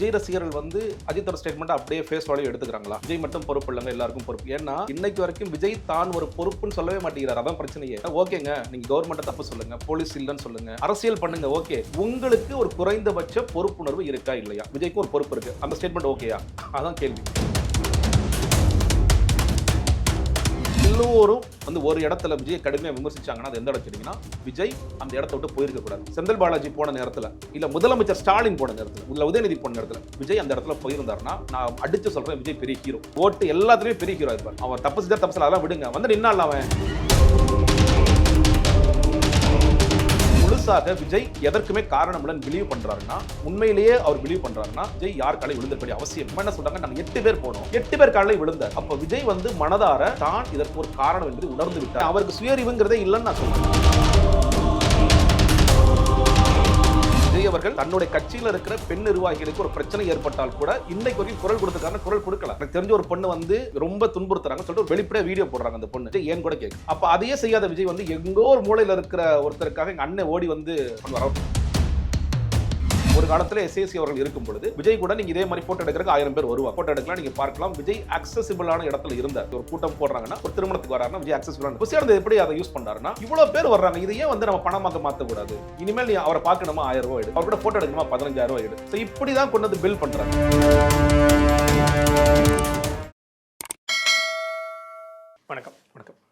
விஜய் ரசிகர்கள் வந்து அஜித்தோட ஸ்டேட்மெண்ட் அப்படியே ஃபேஸ் வேல்யூ எடுத்துக்கிறாங்களா? விஜய் மட்டும் பொறுப்பு இல்லைங்க எல்லாருக்கும் பொறுப்பு. ஏன்னா இன்னைக்கு வரைக்கும் விஜய் தான் ஒரு பொறுப்புன்னு சொல்லவே மாட்டேங்கிறார். அதான் பிரச்சனையே. ஓகேங்க. நீங்க கவர்மெண்ட்டை தப்பு சொல்லுங்க போலீஸ் இல்லைன்னு சொல்லுங்க அரசியல் பண்ணுங்க ஓகே. உங்களுக்கு ஒரு குறைந்தபட்ச பொறுப்புணர்வு இருக்கா இல்லையா? விஜய்க்கு ஒரு பொறுப்பு இருக்கு. அந்த ஸ்டேட்மெண்ட் ஓகேயா அதான் கேள்வி. எல்லோரும் வந்து ஒரு இடத்துல விஜய் கடுமையாக விமர்சிச்சாங்கன்னா அது எந்த இடம் கேட்டீங்கன்னா விஜய் அந்த இடத்த விட்டு போயிருக்க கூடாது செந்தில் பாலாஜி போன நேரத்தில் இல்ல முதலமைச்சர் ஸ்டாலின் போன நேரத்தில் இல்ல உதயநிதி போன நேரத்தில் விஜய் அந்த இடத்துல போயிருந்தாருன்னா நான் அடிச்சு சொல்றேன் விஜய் பெரிய ஹீரோ ஓட்டு எல்லாத்துலயும் பெரிய ஹீரோ இருப்பார். அவன் தப்பு செஞ்சா தப்பு அதெல்லாம் விடுங்க. வந்து நின்னால அவன். முழுசாக விஜய் எதற்குமே காரணம் பிலீவ் பண்றாருன்னா உண்மையிலேயே அவர் பிலீவ் பண்றாருன்னா விஜய் யார் காலை விழுந்த வேண்டிய அவசியம் என்ன சொல்றாங்க நாங்க எட்டு பேர் போனோம். எட்டு பேர் காலை விழுந்தார். அப்ப விஜய் வந்து மனதார தான் இதற்கு ஒரு காரணம் என்று உணர்ந்து விட்டார். அவருக்கு சுயறிவுங்கிறதே இல்லைன்னு நான் சொல்றேன். அவர்கள் தன்னுடைய கட்சியில இருக்கிற பெண் நிர்வாகிகளுக்கு ஒரு பிரச்சனை ஏற்பட்டால் கூட இன்னைக்கு வரைக்கும் குரல் கொடுத்தக்கான குரல் கொடுக்கல. எனக்கு தெரிஞ்ச ஒரு பொண்ணு வந்து ரொம்ப துன்புறுத்துறாங்க சொல்லிட்டு ஒரு வீடியோ போடுறாங்க அந்த பொண்ணு. ஏன் கூட கேட்கு அப்ப அதையே செய்யாத விஜய் வந்து எங்கோ ஒரு மூலையில இருக்கிற ஒருத்தருக்காக எங்க அண்ணன் ஓடி வந்து வர ஒரு காலத்தில் எஸ்ஏசி அவர்கள் இருக்கும் பொழுது விஜய் கூட நீங்க இதே மாதிரி போட்டோ எடுக்கிறதுக்கு ஆயிரம் பேர் வருவாங்க. போட்டோ எடுக்கலாம் நீங்க பார்க்கலாம். விஜய் அக்சசிபிளான இடத்துல இருந்தார். ஒரு கூட்டம் போடுறாங்கன்னா ஒரு திருமணத்துக்கு வராருன்னா விஜய் அக்சசிபிளான புசியானது எப்படி அதை யூஸ் பண்றாருன்னா இவ்வளவு பேர் வர்றாங்க. இதையே வந்து நம்ம பணமாக மாத்த கூடாது இனிமேல் நீ அவரை பார்க்கணுமா? ஆயிரம் ரூபாய் எடு. அவர் கூட போட்டோ எடுக்கணுமா? பதினஞ்சாயிரம் ரூபாய் எடு. இப்படி தான் கொண்டு வந்து பில் பண்றாங்க.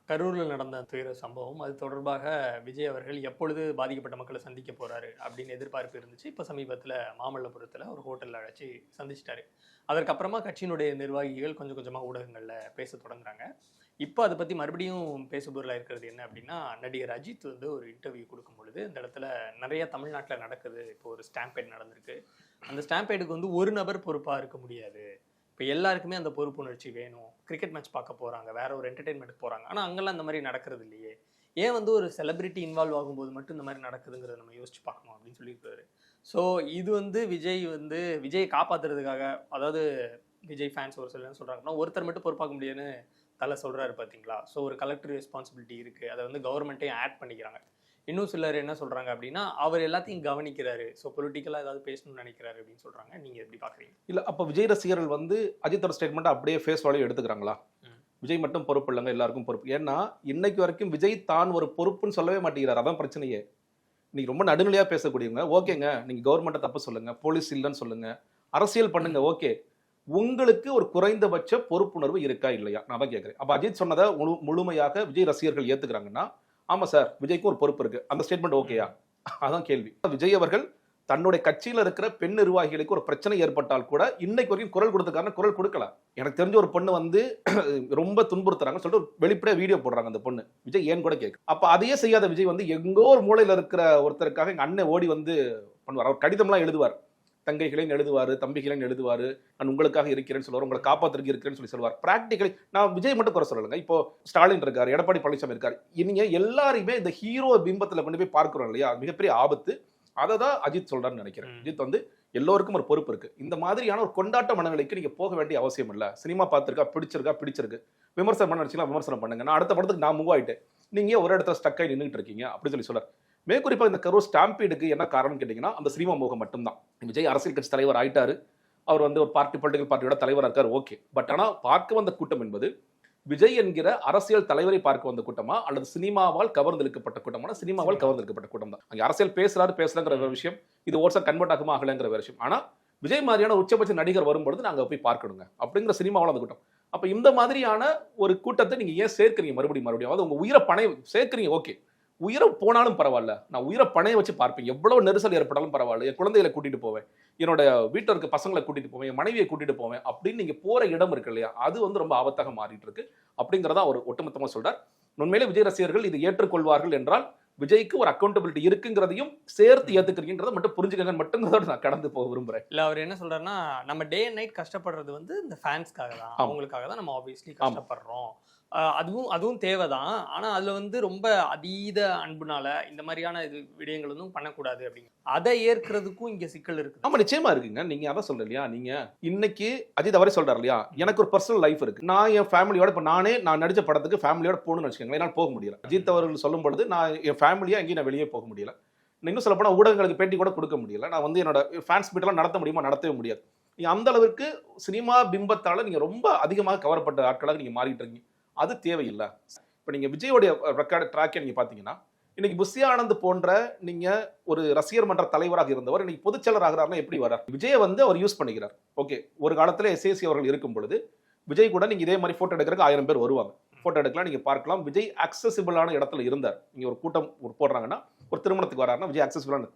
கரூரில் நடந்த துயர சம்பவம் அது தொடர்பாக விஜய் அவர்கள் எப்பொழுது பாதிக்கப்பட்ட மக்களை சந்திக்க போகிறாரு அப்படின்னு எதிர்பார்ப்பு இருந்துச்சு. இப்போ சமீபத்தில் மாமல்லபுரத்தில் ஒரு ஹோட்டலில் அழைச்சி சந்திச்சிட்டாரு. அதற்கப்புறமா கட்சியினுடைய நிர்வாகிகள் கொஞ்சம் கொஞ்சமாக ஊடகங்களில் பேச தொடங்குறாங்க. இப்போ அதை பற்றி மறுபடியும் பேசுபொருளாக இருக்கிறது என்ன அப்படின்னா நடிகர் அஜித் வந்து ஒரு இன்டர்வியூ கொடுக்கும் பொழுது இந்த இடத்துல நிறைய தமிழ்நாட்டில் நடக்குது. இப்போ ஒரு ஸ்டாம்பேட் நடந்திருக்கு. அந்த ஸ்டாம்பேடுக்கு வந்து ஒரு நபர் பொறுப்பாக இருக்க முடியாது. இப்போ எல்லாருக்குமே அந்த பொறுப்புணர்ச்சி வேணும். கிரிக்கெட் மேட்ச் பார்க்க போகிறாங்க வேற ஒரு என்டர்டெயின்மெண்ட்டுக்கு போகிறாங்க ஆனால் அங்கெல்லாம் இந்த மாதிரி நடக்கிறது இல்லையே. ஏன் வந்து ஒரு செலிபிரிட்டி இன்வால்வ் ஆகும்போது மட்டும் இந்த மாதிரி நடக்குதுங்கிறத நம்ம யோசிச்சு பார்க்கணும் அப்படின்னு சொல்லியிருக்காரு. ஸோ இது வந்து விஜய் வந்து விஜயை காப்பாத்துறதுக்காக அதாவது விஜய் ஃபேன்ஸ் ஒரு சிலர் சொல்கிறாங்கன்னா ஒருத்தர் மட்டும் பொறுப்பாக்க முடியாதுன்னு தலை சொல்கிறாரு பார்த்தீங்களா ஸோ ஒரு கலெக்டர் ரெஸ்பான்சிபிலிட்டி இருக்குது அதை வந்து கவர்மெண்ட்டையும் ஆட் பண்ணிக்கிறாங்க. இன்னும் சிலர் என்ன சொல்கிறாங்க அப்படின்னா அவர் எல்லாத்தையும் கவனிக்கிறாரு. ஸோ பொலிட்டிக்கலாக ஏதாவது பேசணும்னு நினைக்கிறாரு அப்படின்னு சொல்கிறாங்க நீங்கள் எப்படி பார்க்குறீங்க இல்ல அப்ப விஜய் ரசிகர்கள் வந்து அஜித்தோட ஸ்டேட்மெண்ட் அப்படியே ஃபேஸ் வேல்யூ எடுத்துக்கிறாங்களா. விஜய் மட்டும் பொறுப்பு இல்லைங்க எல்லாருக்கும் பொறுப்பு. ஏன்னா இன்னைக்கு வரைக்கும் விஜய் தான் ஒரு பொறுப்புன்னு சொல்லவே மாட்டேங்கிறார். அதான் பிரச்சனையே. இன்னைக்கு ரொம்ப நடுநிலையா பேசக்கூடியவங்க ஓகேங்க. நீங்க கவர்மெண்ட்டை தப்பு சொல்லுங்க போலீஸ் இல்லைன்னு சொல்லுங்க. அரசியல் பண்ணுங்க ஓகே. உங்களுக்கு ஒரு குறைந்தபட்ச பொறுப்புணர்வு இருக்கா இல்லையா? நான் தான் கேட்கிறேன் அப்ப அஜித் சொன்னதை முழு முழுமையாக விஜய் ரசிகர்கள் ஏத்துக்கிறாங்கன்னா ஆமாம் சார் விஜய்க்கு ஒரு பொறுப்பு இருக்குது அந்த ஸ்டேட்மெண்ட் ஓகேயா அதான் கேள்வி. விஜய் அவர்கள் தன்னுடைய கட்சியில் இருக்கிற பெண் நிர்வாகிகளுக்கு ஒரு பிரச்சனை ஏற்பட்டால் கூட இன்னைக்கு வரைக்கும் குரல் கொடுத்துருக்காருன்னு குரல் கொடுக்கல. எனக்கு தெரிஞ்ச ஒரு பொண்ணு வந்து ரொம்ப துன்புறுத்துறாங்க சொல்லிட்டு ஒரு வெளிப்படையா வீடியோ போடுறாங்க அந்த பொண்ணு. விஜய் ஏன் கூட கேட்கு அப்போ அதையே செய்யாத விஜய் வந்து எங்கோ ஒரு மூலையில் இருக்கிற ஒருத்தருக்காக எங்கள் அண்ணன் ஓடி வந்து பண்ணுவார். அவர் கடிதம்லாம் எழுதுவார். தங்கைகளையும் எழுதுவாரு தம்பிகளையும் எழுதுவாரு நான் உங்களுக்காக இருக்கிறேன்னு சொல்லுவார் உங்களை காப்பாத்துறதுக்கு இருக்கிறேன்னு சொல்லி சொல்லுவார். பிராக்டிகலி நான் விஜய் மட்டும் குறை சொல்லலைங்க. இப்போ ஸ்டாலின் இருக்காரு எடப்பாடி பழனிசாமி இருக்காரு. நீங்க எல்லாரையுமே இந்த ஹீரோ பிம்பத்துல கொண்டு போய் பார்க்கிறோம் இல்லையா? மிகப்பெரிய ஆபத்து. அதை தான் அஜித் சொல்றாருன்னு நினைக்கிறேன். அஜித் வந்து எல்லோருக்கும் ஒரு பொறுப்பு இருக்கு. இந்த மாதிரியான ஒரு கொண்டாட்ட மனநிலைக்கு நீங்க போக வேண்டிய அவசியம் இல்ல. சினிமா பார்த்திருக்கா பிடிச்சிருக்கா பிடிச்சிருக்கு. விமர்சனம் பண்ண நினைச்சீங்களா விமர்சனம் பண்ணுங்க. நான் அடுத்த படத்துக்கு நான் மூவ் ஆயிட்டேன். நீங்க ஒரு இடத்துல ஸ்டக் ஆகி நின்றுட்டு இருக்கீங்க? அப்படின்னு சொல்லி சொல்றாரு. மேற்குறிப்பாக இந்த கரூர் ஸ்டாம்பீடுக்கு என்ன காரணம் கேட்டிங்கன்னா அந்த சினிமா முகம் மட்டும்தான். விஜய் அரசியல் கட்சி தலைவர் ஆயிட்டாரு. அவர் வந்து ஒரு பார்ட்டி பொலிட்டிக்கல் பார்ட்டியோட தலைவராக இருக்கார் ஓகே. பட் ஆனால் பார்க்க வந்த கூட்டம் என்பது விஜய் என்கிற அரசியல் தலைவரை பார்க்க வந்த கூட்டமா அல்லது சினிமாவால் கவர்ந்தெழுக்கப்பட்ட கூட்டமான சினிமாவால் கவர்ந்தெழுக்கப்பட்ட கூட்டம் தான். அங்கே அரசியல் பேசுறாரு பேசலங்கிற ஒரு விஷயம். இது ஓட்ஸாக கன்வெர்ட் ஆகுமா ஆகலைங்கிற ஒரு விஷயம். ஆனால் விஜய் மாதிரியான உச்சபட்ச நடிகர் வரும்பொழுது நாங்கள் போய் பார்க்கணுங்க. அப்படிங்கிற சினிமாவில் அந்த கூட்டம். அப்போ இந்த மாதிரியான ஒரு கூட்டத்தை நீங்கள் ஏன் சேர்க்குறீங்க? மறுபடியும் மறுபடியும். அதாவது உங்கள் உயிரை பணை சேர்க்குறீங்க ஓகே. உயிரை போனாலும் பரவாயில்ல. நான் உயிரை பணைய வச்சு பார்ப்பேன். எவ்வளவு நெரிசல் ஏற்பட்டாலும் பரவாயில்ல. என் குழந்தைகளை கூட்டிட்டு போவேன். என்னோட வீட்டில் இருக்க பசங்களை கூட்டிட்டு போவேன். என் மனைவியை கூட்டிட்டு போவேன். அப்படின்னு நீங்க போற இடம் இருக்கு இல்லையா? அது வந்து ரொம்ப ஆபத்தாக மாறிட்டு இருக்கு. அப்படிங்கிறதா அவர் ஒட்டுமொத்தமா சொல்றார். உண்மையிலே விஜய் ரசிகர்கள் இதை ஏற்றுக்கொள்வார்கள் என்றால் விஜய்க்கு ஒரு அக்கௌண்டபிலிட்டி இருக்குங்கிறதையும் சேர்த்து ஏத்துக்கிறீங்கிறத மட்டும் புரிஞ்சுக்கங்க மட்டுங்கிறதோட நான் கடந்து போக விரும்புறேன். இல்ல அவர் என்ன சொல்றாருன்னா நம்ம டே அண்ட் நைட் கஷ்டப்படுறது வந்து இந்த ஃபேன்ஸ்க்காக தான். அவங்களுக்காக தான் நம்ம ஆப்வியஸ்லி கஷ்டப்படுறோம். அதுவும் அதுவும் தேவைதான். ஆனா அதுல வந்து ரொம்ப அதீத அன்புனால இந்த மாதிரியான இது விடயங்கள் வந்து பண்ணக்கூடாது அப்படிங்க. அதை ஏற்கிறதுக்கும் இங்க சிக்கல் இருக்கு ஆமா நிச்சயமா இருக்குங்க. நீங்க அதான் சொல்ற இல்லையா? நீங்க இன்னைக்கு அஜித் அவரே சொல்றாரு இல்லையா? எனக்கு ஒரு பர்சனல் லைஃப் இருக்கு. நான் என் ஃபேமிலியோட இப்ப நானே நான் நடிச்ச படத்துக்கு ஃபேமிலியோட போகணும்னு வச்சுக்கோங்களேன். என்னால் போக முடியல. அஜித் அவர்கள் சொல்லும் பொழுது நான் என் ஃபேமிலியா எங்கேயும் நான் வெளியே போக முடியல. இன்னும் சொல்ல போனா ஊடகங்களுக்கு பேட்டி கூட கொடுக்க முடியல. நான் வந்து என்னோட ஃபேன்ஸ் மீட்டெல்லாம் நடத்த முடியுமா? நடத்தவே முடியாது. நீங்க அந்த அளவுக்கு சினிமா பிம்பத்தால நீங்க ரொம்ப அதிகமாக கவரப்பட்ட ஆட்களாக நீங்க மாறிட்டு இருக்கீங்க. அது தேவையில்லை. இப்போ நீங்கள் விஜயோடைய ரெக்கார்டு ட்ராக்கை நீங்கள் பார்த்தீங்கன்னா இன்னைக்கு புஷி ஆனந்த் போன்ற நீங்க ஒரு ரசிகர் மன்ற தலைவராக இருந்தவர் இன்னைக்கு பொதுச்செயலர் ஆகிறார்னா எப்படி வரார் விஜயை வந்து அவர் யூஸ் பண்ணிக்கிறார். ஓகே ஒரு காலத்தில் எஸ்ஏசி அவர்கள் இருக்கும் பொழுது விஜய் கூட நீங்க இதே மாதிரி போட்டோ எடுக்கிறதுக்கு ஆயிரம் பேர் வருவாங்க. போட்டோ எடுக்கலாம் நீங்க பார்க்கலாம். விஜய் அக்சசிபிளான இடத்துல இருந்தார். நீங்க ஒரு கூட்டம் ஒரு போடுறாங்கன்னா ஒரு திருமணத்துக்கு வராருன்னா விஜய் அக்சசிபிளான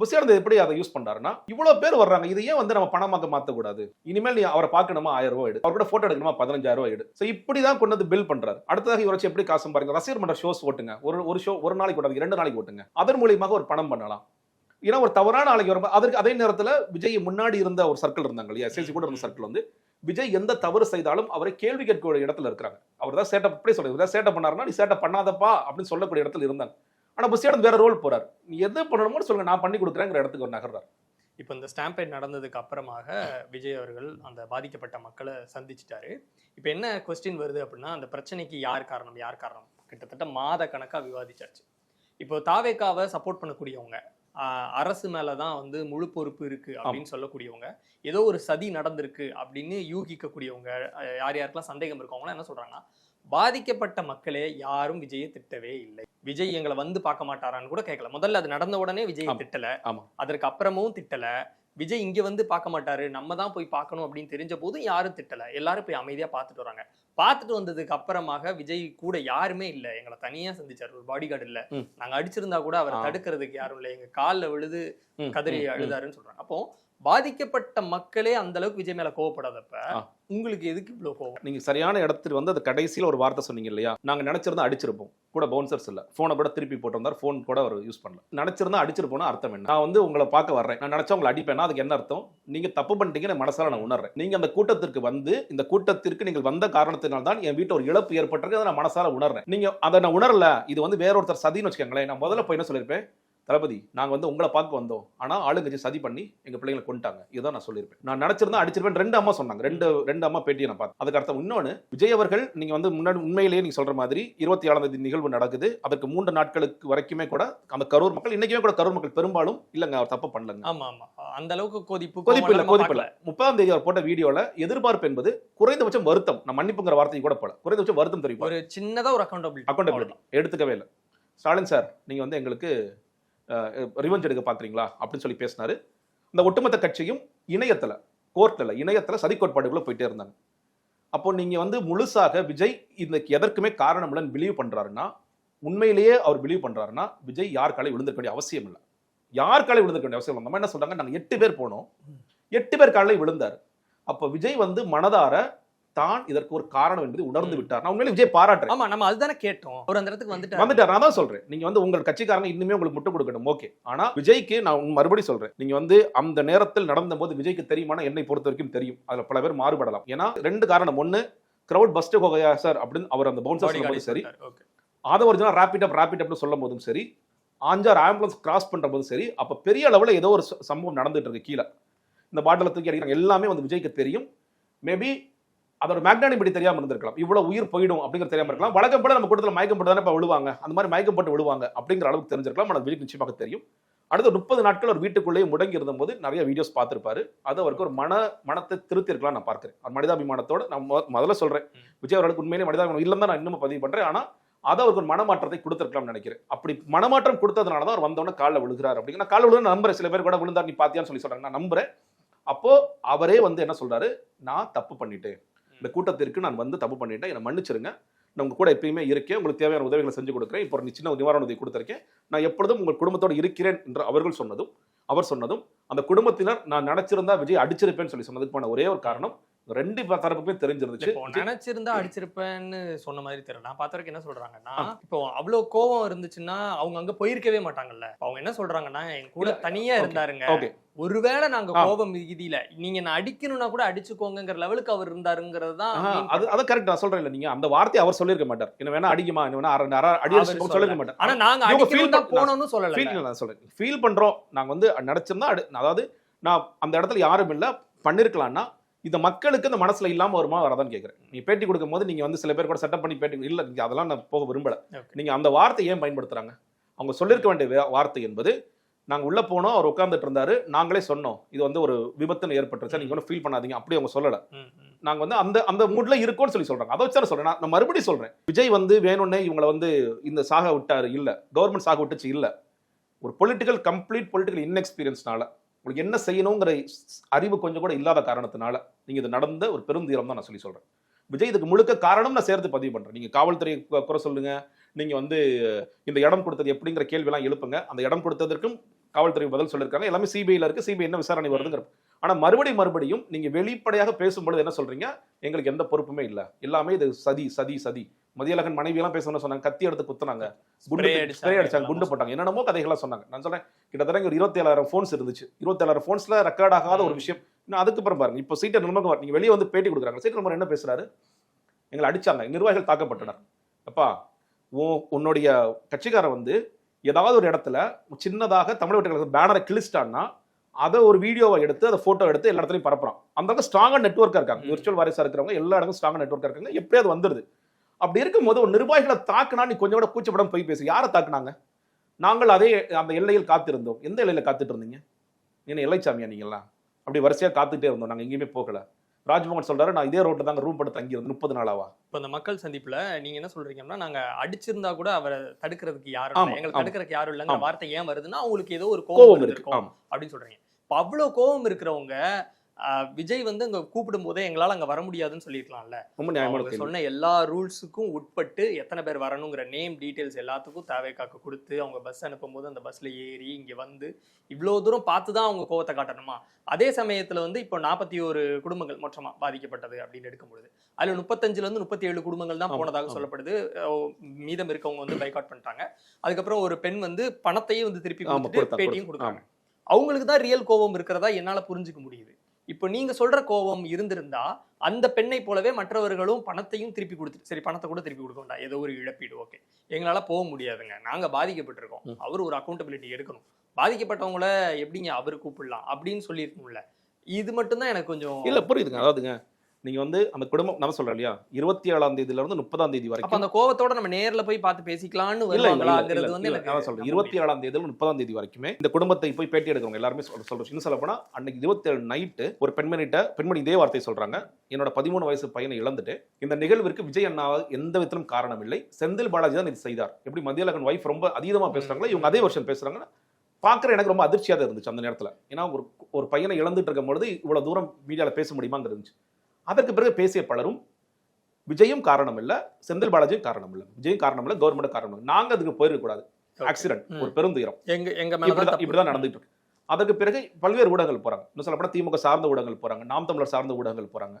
புஷியானந்த் எப்படி அதை யூஸ் பண்றாருன்னா இவ்வளவு பேர் வர்றாங்க இது ஏன் வந்து நம்ம பணமாக மாற்றக்கூடாது இனிமேல் நீ அவரை பார்க்கணுமா ஆயிரம் ரூபாய் எடு. அவர் கூட போட்டோ எடுக்கணுமா பதினஞ்சாயிரம் ரூபாய் எடு. ஸோ இப்படி தான் கொண்டு வந்து பில் பண்றாரு. அடுத்ததாக இவரை வச்சு எப்படி காசு பாருங்க ரசிகர் மன்ற ஷோஸ் ஓட்டுங்க. ஒரு ஒரு ஷோ ஒரு நாளைக்கு ஓட்டாது ரெண்டு நாளைக்கு ஓட்டுங்க. அதன் மூலியமாக ஒரு பணம் பண்ணலாம். ஏன்னா ஒரு தவறான நாளைக்கு வரும்போது அதற்கு அதே நேரத்தில் விஜய் முன்னாடி இருந்த ஒரு சர்க்கிள் இருந்தாங்க இல்லையா? எஸ்எல்சி கூட இருந்த சர்க்கிள் வந்து விஜய் எந்த தவறு செய்தாலும் அவரை கேள்வி கேட்கக்கூடிய இடத்துல இருக்கிறாங்க. அவர் தான் சேட்டை எப்படி சொல்றது சேட்டப் சேட்டை பண்ணாருன்னா நீ சேட்டை பண்ணாதப்பா அப்படின்னு சொல்லக்கூடிய இடத்துல இருந்தாங்க. ஆனா புஷியானந்த் வேற ரோல் போறாரு. நீ எது பண்ணணுமோ சொல்லுங்க நான் பண்ணி கொடுக்குறேங்கிற இடத்துக்கு ஒரு நகர்றாரு. இப்போ இந்த ஸ்டாம்பேட் நடந்ததுக்கு அப்புறமாக விஜய் அவர்கள் அந்த பாதிக்கப்பட்ட மக்களை சந்திச்சிட்டாரு. இப்போ என்ன கொஸ்டின் வருது அப்படின்னா அந்த பிரச்சனைக்கு யார் காரணம் யார் காரணம்? கிட்டத்தட்ட மாத கணக்கா விவாதிச்சாச்சு. இப்போ தாவேக்காவை சப்போர்ட் பண்ணக்கூடியவங்க அரசு மேல தான் வந்து முழு பொறுப்பு இருக்கு அப்படின்னு சொல்லக்கூடியவங்க ஏதோ ஒரு சதி நடந்திருக்கு அப்படின்னு யூகிக்கக்கூடியவங்க யார் யாருக்கெல்லாம் சந்தேகம் இருக்கவங்களாம் என்ன சொல்றாங்கன்னா பாதிக்கப்பட்ட மக்களே யாரும் விஜயை திட்டவே இல்லை. விஜய் எங்களை வந்து பார்க்க மாட்டாரான்னு கூட கேட்கல. முதல்ல அது நடந்த உடனே விஜய். திட்டல. அதற்கு அப்புறமும் திட்டல. விஜய் இங்க வந்து பார்க்க மாட்டாரு. நம்ம தான் போய் பார்க்கணும் அப்படின்னு தெரிஞ்ச போதும் யாரும் திட்டல. எல்லாரும் போய் அமைதியா பார்த்துட்டு வராங்க. பார்த்துட்டு வந்ததுக்கு அப்புறமாக விஜய் கூட யாருமே இல்ல. எங்களை தனியா சந்திச்சாரு. ஒரு பாடி கார்டு இல்ல. நாங்க அடிச்சிருந்தா கூட அவரை. தடுக்கிறதுக்கு யாரும் இல்ல. எங்க கால்ல விழுது கதறி. அழுதாருன்னு சொல்றாங்க. அப்போ பாதிக்கப்பட்ட மக்களே அந்த அளவுக்கு விஜய் மேல கோவப்படாதப்ப. உங்களுக்கு எதுக்கு இவ்வளவு கோவம்? நீங்க சரியான இடத்துக்கு வந்து அது கடைசியில் ஒரு வார்த்தை சொன்னீங்க இல்லையா? நாங்க நினைச்சிருந்தா அடிச்சிருப்போம். கூட பவுன்சர்ஸ் இல்ல. போனை கூட திருப்பி போட்டிருந்தார். ஃபோன் கூட அவர் யூஸ் பண்ணல. நினைச்சிருந்தா அடிச்சிருப்போம்னா அர்த்தம் என்ன? நான் வந்து உங்களை பார்க்க வர்றேன். நான் நினைச்சா உங்களை அடிப்பேன்னா அதுக்கு என்ன அர்த்தம்? நீங்க தப்பு பண்ணிட்டீங்கன்னு மனசால நான் உணர்றேன். நீங்க அந்த கூட்டத்திற்கு வந்து இந்த கூட்டத்திற்கு நீங்கள் வந்த காரணத்தினால் தான் என் வீட்டில் ஒரு இழப்பு ஏற்பட்டிருக்கு அதை நான் மனசால உணர்றேன். நீங்க அதை நான் உணரல. இது வந்து வேற ஒருத்தர் சதின்னு வச்சுக்கோங்களேன். நான் முதல்ல போய் என்ன சொல்லியிருப்பேன்? தளபதி நாங்க வந்து உங்களை பார்க்க வந்தோம். ஆனா ஆளுங்கட்சி சதி பண்ணி எங்க பிள்ளைங்களை கொண்டுட்டாங்க இதுதான் நான் சொல்லியிருப்பேன். நான் நினைச்சிருந்தா அடிச்சிருப்பேன் ரெண்டு அம்மா சொன்னாங்க. ரெண்டு ரெண்டு அம்மா பேட்டியை நான் பார்த்தேன். அதுக்கு அர்த்தம் இன்னொன்னு விஜய் அவர்கள் நீங்க வந்து முன்னாடி உண்மையிலேயே நீங்க சொல்ற மாதிரி இருபத்தி ஏழாம் தேதி நிகழ்வு நடக்குது. அதற்கு மூன்று நாட்களுக்கு வரைக்குமே கூட அந்த கரூர் மக்கள் இன்னைக்குமே கூட கரூர் மக்கள் பெரும்பாலும் இல்லங்க அவர் தப்பு பண்ணலங்க. ஆமா ஆமா. அந்த அளவுக்கு கொதிப்பு கொதிப்பு இல்ல கொதிப்பு இல்ல. முப்பதாம் தேதி அவர் போட்ட வீடியோல எதிர்பார்ப்பு என்பது குறைந்தபட்சம் வருத்தம். நான் மன்னிப்புங்கிற வார்த்தையை கூட போல குறைந்தபட்சம் வருத்தம் தெரிவிப்பார். ஒரு சின்னதா ஒரு அக்கௌண்டபிலிட்டி அக்கௌண்டபிலிட்டி எடுத்துக்கவே இல்லை. ஸ்டாலின் சார் நீங்க வந்து எங்களுக்கு ரிவெஞ்ச் எடுக்க பார்க்குறீங்களா? அப்படின்னு சொல்லி பேசினாரு. இந்த ஒட்டுமொத்த கட்சியும் இணையத்தில் கோர்ட்டில் இணையத்தில் சதி கோட்பாடுகளை போயிட்டே இருந்தாங்க. அப்போ நீங்கள் வந்து முழுசாக விஜய் இதுக்கு எதற்குமே காரணம் இல்லைன்னு பிலீவ் பண்ணுறாருன்னா உண்மையிலேயே அவர் பிலீவ் பண்ணுறாருன்னா விஜய் யார் காலை விழுந்திருக்க வேண்டிய அவசியம் இல்லை. யார் காலை விழுந்திருக்க வேண்டிய அவசியம் இல்லை. நம்ம என்ன சொல்கிறாங்க நாங்கள் எட்டு பேர் போனோம். எட்டு பேர் காலையில் விழுந்தார். அப்போ விஜய் வந்து மனதார தான் இதற்கு ஒரு காரணம் என்பதை உணர்ந்து. விட்டார். நான் உண்மையிலே விஜய் பாராட்டுறேன். ஆமா நம்ம அதுதானே கேட்டோம். அவர் அந்த இடத்துக்கு வந்துட்டாரு. வந்துட்டார். நான் தான் சொல்றேன். நீங்க வந்து உங்கள் கட்சிக்காரங்க இன்னுமே உங்களுக்கு முட்டு கொடுக்கணும் ஓகே. ஆனா விஜய்க்கு நான் மறுபடியும் சொல்றேன். நீங்க வந்து அந்த நேரத்தில் நடந்த போது விஜய்க்கு தெரியுமானா என்னை பொறுத்த வரைக்கும் தெரியும். அதுல பல பேர் மாறுபடலாம். ஏன்னா ரெண்டு காரணம். ஒண்ணு கிரவுட் பஸ்ட் கோகையா சார் அப்படின்னு அவர் அந்த பவுன்சர் சரி. அதை ஒரிஜினல் ரேபிட் அப் ரேபிட் அப்னு சொல்லும் போதும் சரி. ஆஞ்சார் ஆம்புலன்ஸ் கிராஸ் பண்ற போதும் சரி. அப்ப பெரிய அளவுல ஏதோ ஒரு சம்பவம் நடந்துட்டு இருக்கு கீழே. இந்த பாட்டில தூக்கி அடிக்கிறாங்க. எல்லாமே வந்து விஜய்க்கு தெரியும். மேபி அதோட மேக்னானிபடி தெரியாம இருந்திருக்கலாம். இவ்வளவு உயிர் போயிடும் அப்படிங்கிற தெரியாம இருக்கலாம். வழக்கம் போல நம்ம கூட்டத்தில் மயக்கம் போட்டு தானே இப்ப விழுவாங்க? அந்த மாதிரி மயக்கம் போட்டு விழுவாங்க அப்படிங்கிற அளவுக்கு தெரிஞ்சிருக்கலாம். ஆனால் விஜய்க்கு நிச்சயமாக தெரியும். அடுத்த முப்பது நாட்கள் ஒரு வீட்டுக்குள்ளேயே முடங்கி இருந்தபோது நிறைய வீடியோஸ் பார்த்திருப்பாரு. அது அவருக்கு ஒரு மன மனத்தை திருத்தி இருக்கலாம் நான் பார்க்கிறேன். அவர் மனிதாபிமானத்தோட நான் முதல்ல சொல்றேன். விஜய் அவர்களுக்கு உண்மையிலே மனிதாபிமானம் இல்லைன்னு தான் நான் இன்னும் பதிவு பண்றேன். ஆனா அதை அவருக்கு ஒரு மனமாற்றத்தை கொடுத்திருக்கலாம்னு நினைக்கிறேன். அப்படி மனமாற்றம் கொடுத்ததுனால தான் அவர் வந்தவொடனே காலில் விழுகிறார் அப்படிங்கிற நான் காலில் விழுந்து நம்புறேன். சில பேர் கூட விழுந்தார் நீ பாத்தியான்னு சொல்லி சொல்றாங்க. நான் நம்புறேன். அப்போ அவரே வந்து என்ன சொல்றாரு? நான் தப்பு பண்ணிட்டேன். இந்த கூட்டத்திற்கு நான் வந்து தப்பு பண்ணிட்டேன். என்னை மன்னிச்சிருங்க. நான் உங்கள் கூட எப்பயுமே இருக்கேன். உங்களுக்கு தேவையான உதவிகளை செஞ்சு கொடுக்குறேன். இப்போ ஒரு சின்ன நிவாரண உதவி கொடுத்துருக்கேன். நான் எப்பொழுதும் உங்கள் குடும்பத்தோடு இருக்கிறேன் என்று அவர்கள் சொன்னதும் அவர் சொன்னதும் அந்த குடும்பத்தினர் நான் நினச்சிருந்தா விஜய் அடிச்சிருப்பேன்னு சொல்லி சொன்னதுக்கு போன ஒரே ஒரு காரணம் ரெண்டு தரப்புக்குமே தெரிஞ்சிருந்துச்சு. நினைச்சிருந்தா அடிச்சிருப்பேன்னு சொன்ன மாதிரி தெரியல. நான் பார்த்த என்ன சொல்றாங்கன்னா இப்போ அவ்வளவு கோவம் இருந்துச்சுன்னா அவங்க அங்க போயிருக்கவே மாட்டாங்கல்ல. அவங்க என்ன சொல்றாங்கன்னா என் கூட தனியா இருந்தாருங்க. ஒருவேளை நாங்க. கோபம் மிகுதியில நீங்க நான் அடிக்கணும்னா கூட அடிச்சுக்கோங்கிற லெவலுக்கு அவர் இருந்தாருங்கிறது தான் அது அதை கரெக்ட் நான் சொல்றேன் இல்ல நீங்க அந்த வார்த்தையை அவர் சொல்லியிருக்க மாட்டார். என்ன வேணா அடிக்குமா என்ன வேணா அடி சொல்லிருக்க மாட்டார். ஆனா நாங்க அடிக்கணும் தான் போனோம்னு சொல்லல நான் சொல்றேன். ஃபீல் பண்றோம். நாங்க வந்து நினைச்சிருந்தா அடு- அதாவது நான் அந்த இடத்துல யாரும் இல்ல பண்ணிருக்கலாம்னா இந்த மக்களுக்கு இந்த மனசுல இல்லாம வருமா வரதான்னு கேக்குறேன். நீ பேட்டி கொடுக்கும் போது நீங்க வந்து சில பேர் கூட செட்டப் பண்ணி பேட்டி இல்ல நீங்க அதெல்லாம் நான் போக விரும்பல. நீங்க அந்த வார்த்தை ஏன் பயன்படுத்துறாங்க? அவங்க சொல்லியிருக்க வேண்டிய வார்த்தை என்பது நாங்க உள்ள போனோம் அவர் உட்கார்ந்துட்டு இருந்தாரு நாங்களே சொன்னோம். இது வந்து ஒரு விபத்துன்னு ஏற்பட்டுருச்சு நீங்க ஒன்றும் ஃபீல் பண்ணாதீங்க. அப்படி அவங்க சொல்லல. ம், ம். நாங்க வந்து அந்த அந்த மூட்ல இருக்கோம்னு சொல்லி சொல்றாங்க. அதை வச்சு தான் சொல்றேன். நான் மறுபடியும் சொல்றேன். விஜய் வந்து வேணும்னே இவங்களை வந்து இந்த சாக விட்டாரு இல்ல. கவர்மெண்ட் சாக விட்டுச்சு இல்ல. ஒரு பொலிட்டிக்கல் கம்ப்ளீட் பொலிட்டிக்கல் இன்எக்ஸ்பீரியன்ஸ்னால உங்களுக்கு என்ன செய்யணுங்கிற அறிவு கொஞ்சம் கூட இல்லாத காரணத்தினால நீங்கள் இது நடந்த ஒரு பெருந்தீரம் தான் நான் சொல்லி சொல்கிறேன் விஜய் இதுக்கு முழுக்க காரணம் நான் சேர்த்து பதிவு பண்ணுறேன் நீங்கள் காவல்துறை குறை சொல்லுங்கள் நீங்கள் வந்து இந்த இடம் கொடுத்தது எப்படிங்கிற கேள்வியெல்லாம் எழுப்புங்க. அந்த இடம் கொடுத்ததற்கும் காவல்துறை பதில் சொல்லியிருக்காங்க எல்லாமே சிபிஐயில் இருக்குது சிபிஐ என்ன விசாரணை வருதுங்கிற ஆனால் மறுபடியும் மறுபடியும் நீங்கள் வெளிப்படையாக பேசும்பொழுது என்ன சொல்கிறீங்க எங்களுக்கு எந்த பொறுப்புமே இல்லை. எல்லாமே இது சதி சதி சதி. மதியழகன் மனைவி எல்லாம் பேசணும்னு சொன்னாங்க கத்தி எடுத்து குத்துனாங்க. குண்டு அடிச்சாங்க, ஸ்ப்ரே அடிச்சாங்க எல்லாமே குண்டு போட்டாங்க. என்னென்னமோ கதைகள்லாம் சொன்னாங்க. நான் சொல்றேன் கிட்டத்தட்ட ஒரு இருபத்தேழாயிரம் ஃபோன்ஸ் இருந்துச்சு. இருபத்தேழாயிரம் ஃபோன்ஸ்ல ரெக்கார்ட் ஆகாத ஒரு விஷயம். இன்னும் அதுக்கப்புறம் பாருங்க இப்போ சீட்டை நிர்மகம் நீங்க வெளியே வந்து பேட்டி கொடுக்குறாங்க. சீட்டை நிர்மகம் என்ன பேசுறாரு? எங்களை அடிச்சாங்க. நிர்வாகிகள் தாக்கப்பட்டனர். அப்பா உன் உன்னுடைய கட்சிக்காரன் வந்து ஏதாவது ஒரு இடத்துல சின்னதாக தமிழ் வெற்றி பேனரை கிழிச்சிட்டான்னா அதை ஒரு வீடியோவை எடுத்து அதை போட்டோ எடுத்து எல்லா இடத்துலையும் பரப்புறான். அந்த அளவுக்கு ஸ்ட்ராங்கா நெட்ஒர்க்கா இருக்காங்க. விர்ச்சுவல் வாரிசா இருக்கிறவங்க எல்லா இடங்களும் ஸ்ட்ராங்கா நெட்ஒர்க்கா இருக்காங்க. எப்படியாவது வந்துருது. அப்படி இருக்கும்போது ஒரு நிர்வாகிகளை தாக்குனா நீ கொஞ்சம் கூட கூச்சப்படம் போய் பேசு. யாரை தாக்குனாங்க? நாங்கள் அதே அந்த எல்லையில் காத்திருந்தோம். எந்த எல்லையில காத்துட்டு இருந்தீங்க? என்ன எல்லைச்சாமியா நீங்களாம் அப்படி வரிசையா காத்துட்டே இருந்தோம். நாங்க எங்கேயுமே போகல. ராஜ்மோகன் சொல்றாரு நான் இதே ரோட்ல தாங்க ரூம் படுத்து தங்கி இருந்தேன் முப்பது நாளாவா இப்ப இந்த மக்கள் சந்திப்புல நீங்க என்ன சொல்றீங்கன்னா நாங்க அடிச்சிருந்தா கூட அவரை தடுக்கிறதுக்கு யாரும் எங்களுக்கு. தடுக்கிறதுக்கு யாரும் இல்லைங்கிற. வார்த்தை ஏன் வருதுன்னா அவங்களுக்கு ஏதோ ஒரு கோபம் இருக்கு. அப்படின்னு சொல்றீங்க. இப்ப அவ்வளவு கோபம் இருக்கிறவங்க விஜய் வந்து அங்க கூப்பிடும் போதே எங்களால அங்க வர முடியாதுன்னு சொல்லிருக்கலாம்ல ரொம்ப நியாயமான சொன்ன எல்லா ரூல்ஸுக்கும் உட்பட்டு எத்தனை பேர் வரணுங்கிற நேம் டீடைல்ஸ் எல்லாத்துக்கும் தேவைக்காக்க கொடுத்து அவங்க பஸ் அனுப்பும் போது அந்த பஸ்ல ஏறி இங்க வந்து இவ்வளோ தூரம் பார்த்து தான் அவங்க கோவத்தை காட்டணுமா? அதே சமயத்துல வந்து இப்போ நாற்பத்தி ஒரு குடும்பங்கள் மொத்தமா பாதிக்கப்பட்டது அப்படின்னு எடுக்கும்பொழுது அதுல முப்பத்தஞ்சுல இருந்து முப்பத்தி ஏழு குடும்பங்கள் தான் போனதாக. சொல்லப்படுது. மீதம் இருக்கவங்க வந்து பைகாட் பண்ணிட்டாங்க. அதுக்கப்புறம் ஒரு பெண் வந்து பணத்தையும் வந்து திருப்பி பேட்டியும் கொடுத்தா. கொடுத்தாங்க அவங்களுக்கு தான் ரியல் கோபம் இருக்கிறதா என்னால புரிஞ்சுக்க முடியுது. இப்போ நீங்க சொல்ற கோபம் இருந்திருந்தா அந்த பெண்ணை போலவே மற்றவர்களும் பணத்தையும் திருப்பி கொடுத்துட்டு சரி பணத்தை கூட திருப்பி கொடுக்க வேண்டாம். ஏதோ ஒரு இழப்பீடு ஓகே. எங்களால போக முடியாதுங்க. நாங்க பாதிக்கப்பட்டிருக்கோம். அவர் ஒரு அக்கௌண்டபிலிட்டி எடுக்கணும். பாதிக்கப்பட்டவங்கள எப்படிங்க அவர் கூப்பிடலாம்? அப்படின்னு சொல்லியிருக்கணும்ல. இது மட்டும்தான் எனக்கு கொஞ்சம் இல்ல புரியுதுங்க. அதாவதுங்க நீங்க வந்து அந்த குடும்பம் நான் சொல்றேன் இல்லையா? இருபத்தி ஏழாம் தேதியில இருந்து முப்பதாம் தேதி வரைக்கும் அந்த கோவத்தோட நம்ம நேர்ல போய் பார்த்து பேசிக்கலாம்னு வருவாங்களாங்கிறது வந்து நான் சொல்றேன். இருபத்தி. ஏழாம் தேதியில முப்பதாம் தேதி வரைக்குமே இந்த குடும்பத்தை போய் பேட்டி எடுக்கிறவங்க எல்லாருமே சொல்ற சொல்றோம். இன்னும் சொல்ல போனா அன்னைக்கு இருபத்தி ஏழு நைட்டு ஒரு பெண்மணிட்ட பெண்மணி இதே வார்த்தை சொல்றாங்க. என்னோட பதிமூணு வயசு பையனை இழந்துட்டு இந்த நிகழ்விற்கு விஜய் அண்ணா எந்த விதத்திலும் காரணம் இல்லை. செந்தில் பாலாஜி தான் இது செய்தார். எப்படி மத்தியலகன் வைஃப் ரொம்ப அதீதமா பேசுறாங்களோ இவங்க அதே வருஷம் பேசுறாங்க பார்க்குற எனக்கு ரொம்ப அதிர்ச்சியாக தான் இருந்துச்சு அந்த நேரத்தில். ஏன்னா ஒரு ஒரு பையனை இழந்துட்டு இருக்கும் பொழுது இவ்வளவு தூரம் மீடியாவில் பேச முடியுமாங்கிறது இருந்துச்சு. அதற்கு பிறகு பேசிய பலரும் விஜயும் காரணம் இல்ல செந்தில் பாலாஜியும் காரணம் இல்ல விஜயும் காரணம் இல்ல கவர்மெண்ட் காரணம் இல்ல நாங்க அதுக்கு போயிருக்க கூடாது. Okay. ஆக்சிடென்ட். ஒரு பெருந்துயரம் எங்க எங்க இப்படிதான் நடந்துட்டு இருக்கு. அதற்கு பிறகு பல்வேறு ஊடகங்கள் போறாங்க. இன்னும் சொல்லப்போனா திமுக சார்ந்த ஊடகங்கள் போறாங்க. நாம் தமிழர் சார்ந்த ஊடகங்கள் போறாங்க.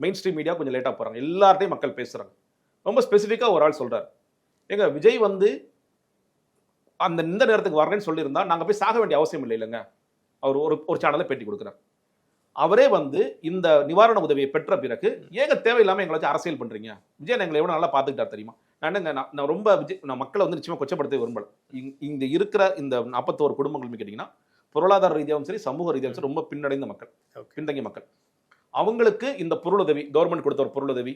மெயின் ஸ்ட்ரீம் மீடியா கொஞ்சம் லேட்டா போறாங்க. எல்லார்ட்டையும் மக்கள் பேசுறாங்க. ரொம்ப ஸ்பெசிஃபிக்கா ஒரு ஆள் சொல்றாரு. எங்க விஜய் வந்து அந்த இந்த நேரத்துக்கு வரேன்னு சொல்லியிருந்தா நாங்க போய் சாக வேண்டிய அவசியம் இல்லை இல்லைங்க அவர் ஒரு ஒரு சேனல்ல பேட்டி கொடுக்குறாரு. அவரே வந்து இந்த நிவாரண உதவியை பெற்ற பிறகு ஏக தேவையில்லாம எங்களை வச்சு அரசியல் பண்றீங்க? விஜய் எங்களை எவ்வளவு நல்லா பாத்துக்கிட்டார் தெரியுமா? நான் என்னங்க நான் ரொம்ப விஜய் நான் மக்களை வந்து நிச்சயமா கொச்சப்படுத்த விரும்பல. இங்க- இங்க இருக்கிற இந்த நாற்பத்தோரு குடும்பங்கள் கேட்டீங்கன்னா பொருளாதார ரீதியாகவும் சரி சமூக ரீதியாகவும் சரி ரொம்ப பின்னடைந்த மக்கள். பின்தங்கிய மக்கள். அவங்களுக்கு இந்த பொருளுதவி கவர்மெண்ட் கொடுத்த ஒரு பொருளுதவி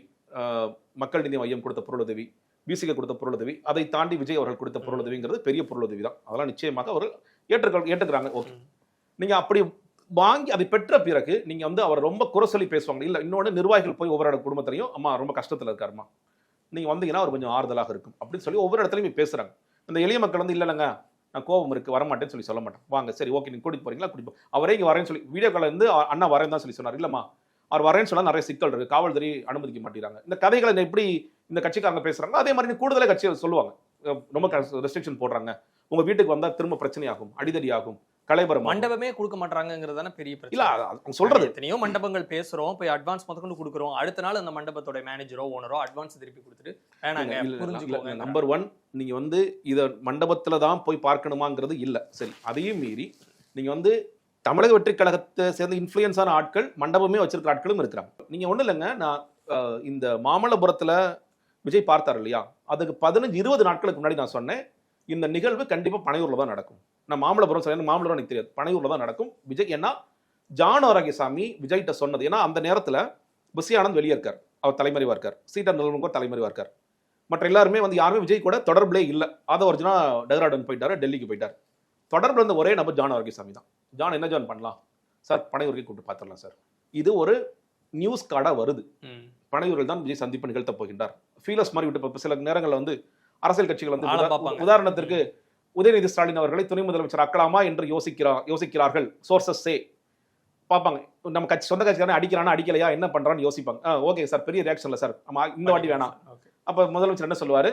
மக்கள் நீதி மையம் கொடுத்த பொருளுதவி பிசிக கொடுத்த பொருளுதவி அதை தாண்டி விஜய் அவர்கள் கொடுத்த பொருளுதவிங்கிறது பெரிய பொருளுதவி தான் அதெல்லாம் நிச்சயமாக அவர்கள் ஏற்றுக்க ஏற்றுக்கிறாங்க. ஓகே. ம். நீங்க அப்படி வாங்கி அதை பெற்ற பிறகு நீங்கள் வந்து அவர் ரொம்ப குறை சொல்லி பேசுவாங்க. இல்லை இன்னொன்று நிர்வாகிகள் போய் ஒவ்வொரு இடம் குடும்பத்திலையும் அம்மா ரொம்ப கஷ்டத்தில் இருக்காருமா நீங்கள் வந்தீங்கன்னா அவர் கொஞ்சம் ஆறுதலாக இருக்கும். அப்படின்னு சொல்லி ஒவ்வொரு இடத்துலையும் பேசுகிறாங்க இந்த எளிய மக்கள் வந்து இல்லைங்க நான் கோபம் இருக்குது வரமாட்டேன்னு சொல்லி சொல்ல மாட்டேன். வாங்க சரி ஓகே நீங்கள் கூட்டிட்டு போகிறீங்களா கூட்டிட்டு அவரே இங்கே வரேன்னு சொல்லி வீடியோ காலில் இருந்து அண்ணா வரேன்னு தான் சொல்லி சொன்னார். இல்லைம்மா அவர் வரேன்னு சொன்னால் நிறைய சிக்கல் இருக்குது காவல்துறை அனுமதிக்க மாட்டேங்கிறாங்க. இந்த கதைகளை எப்படி இந்த கட்சிக்காரங்க பேசுகிறாங்க அதே மாதிரி கூடுதலாக கட்சியை சொல்லுவாங்க. ரொம்ப ரெஸ்ட்ரிக்ஷன் போடுறாங்க. உங்கள் வீட்டுக்கு வந்தால் திரும்ப பிரச்சனையாகும் அடிதடி ஆகும். கலைபரம்? மண்டபமே கொடுக்க மாட்டாங்கிறது தானே பெரிய இல்ல சொல்றது. எத்தனையோ மண்டபங்கள் பேசுறோம் போய் அட்வான்ஸ் முதற்கொண்டு கொடுக்குறோம். அடுத்த நாள் அந்த மண்டபத்தோட மேனேஜரோ ஓனரோ அட்வான்ஸ் திருப்பி கொடுத்துட்டு வேணாங்க நம்பர் ஒன் நீங்க வந்து இத மண்டபத்துல தான் போய் பார்க்கணுமாங்கிறது இல்ல. சரி அதையும் மீறி நீங்க வந்து தமிழக வெற்றி கழகத்தை சேர்ந்த இன்ஃப்ளூயன்ஸான ஆட்கள் மண்டபமே வச்சிருக்கிற ஆட்களும் இருக்கிறாங்க. நீங்க ஒண்ணு இல்லைங்க நான் இந்த மாமல்லபுரத்துல விஜய் பார்த்தார் இல்லையா? அதுக்கு பதினஞ்சு இருபது நாட்களுக்கு முன்னாடி நான் சொன்னேன். இந்த நிகழ்வு கண்டிப்பா பனையூர்ல தான் நடக்கும். நான் மாமல்லபுரம் சொல்ல மாமல்லபுரம் எனக்கு தெரியாது. பனையூர்ல தான் நடக்கும். விஜய் ஏன்னா ஜான் ஆரோக்கியசாமி விஜய்கிட்ட சொன்னது. ஏன்னா அந்த நேரத்துல ஆனந்த் வெளியே இருக்கார். அவர் தலைமறைவா இருக்கார். சீதா நிலவரம் தலைமறைவா இருக்கார். மற்ற எல்லாருமே வந்து யாருமே விஜய் கூட தொடர்புலே இல்லை. அதை ஒரிஜினா டெஹ்ராடூன் போயிட்டாரு டெல்லிக்கு போயிட்டார். தொடர்புல இருந்த ஒரே நபர் ஜான் ஆரோக்கியசாமி தான். ஜான் என்ன ஜான் பண்ணலாம்? சார் பனையூருக்கு கூப்பிட்டு பார்த்துடலாம் சார். இது ஒரு நியூஸ் கார்டாக வருது. பனையூரில் தான் விஜய் சந்திப்பு நிகழ்த்த போகின்றார். ஃபீலர்ஸ் மாதிரி விட்டு இப்ப சில நேரங்களில் வந்து அரசியல் கட்சிகள் வந்து. உதாரணத்திற்கு உதயநிதி ஸ்டாலின் அவர்களை துணை முதலமைச்சர் ஆக்கலாமா என்று யோசிக்கிறா யோசிக்கிறார்கள். சோர்சஸ் சே பார்ப்பாங்க. நம்ம கட்சி சொந்த கட்சிக்காரன் அடிக்கிறானா அடிக்கலையா என்ன பண்றான்னு யோசிப்பாங்க. ஓகே சார் பெரிய ரியாக்ஷன்ல சார் ஆமா இந்த வாட்டி வேணாம். அப்ப முதலமைச்சர் என்ன சொல்லுவாரு?